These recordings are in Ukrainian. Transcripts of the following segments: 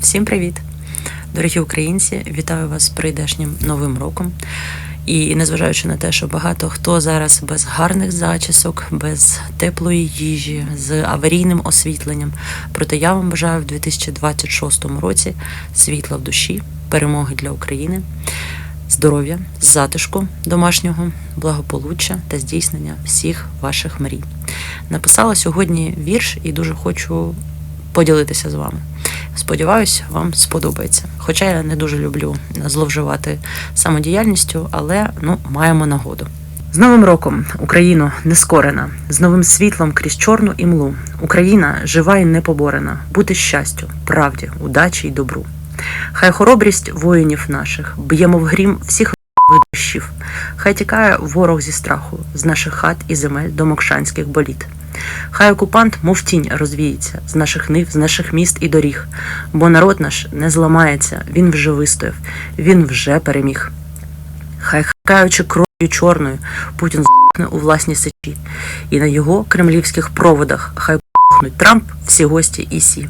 Всім привіт! Дорогі українці, вітаю вас з прийдешнім новим роком. І незважаючи на те, що багато хто зараз без гарних зачісок, без теплої їжі, з аварійним освітленням. Проте я вам бажаю в 2026 році світла в душі, перемоги для України, здоров'я, затишку домашнього, благополуччя та здійснення всіх ваших мрій. Написала сьогодні вірш і дуже хочу поділитися з вами. Сподіваюсь, вам сподобається. Хоча я не дуже люблю зловживати самодіяльністю, але ну маємо нагоду. З Новим роком Україно нескорена, з новим світлом крізь чорну імлу. Україна жива і непоборена, бути щастю, правді, удачі й добру. Хай хоробрість воїнів наших б'ємо в грім всіх видощів. Хай тікає ворог зі страху з наших хат і земель до мокшанських боліт. Хай окупант, мов тінь, розвіється з наших нив, з наших міст і доріг, бо народ наш не зламається, він вже вистояв, він вже переміг. Хай хакаючи кров'ю чорною, Путін з**кне у власній сечі, і на його кремлівських проводах хай пухнуть Трамп, всі гості і сі.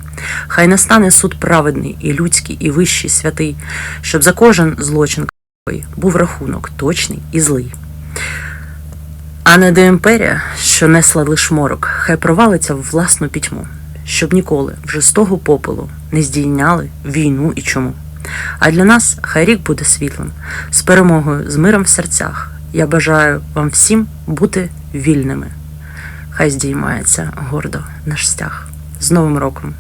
Хай настане суд праведний, і людський, і вищий, святий, щоб за кожен злочин був рахунок точний і злий. А не де імперія, що несла лиш морок, хай провалиться в власну пітьму, щоб ніколи вже з того попелу не здійняли війну і чому. А для нас хай рік буде світлим, з перемогою, з миром в серцях. Я бажаю вам всім бути вільними. Хай здіймається гордо наш стяг. З Новим роком!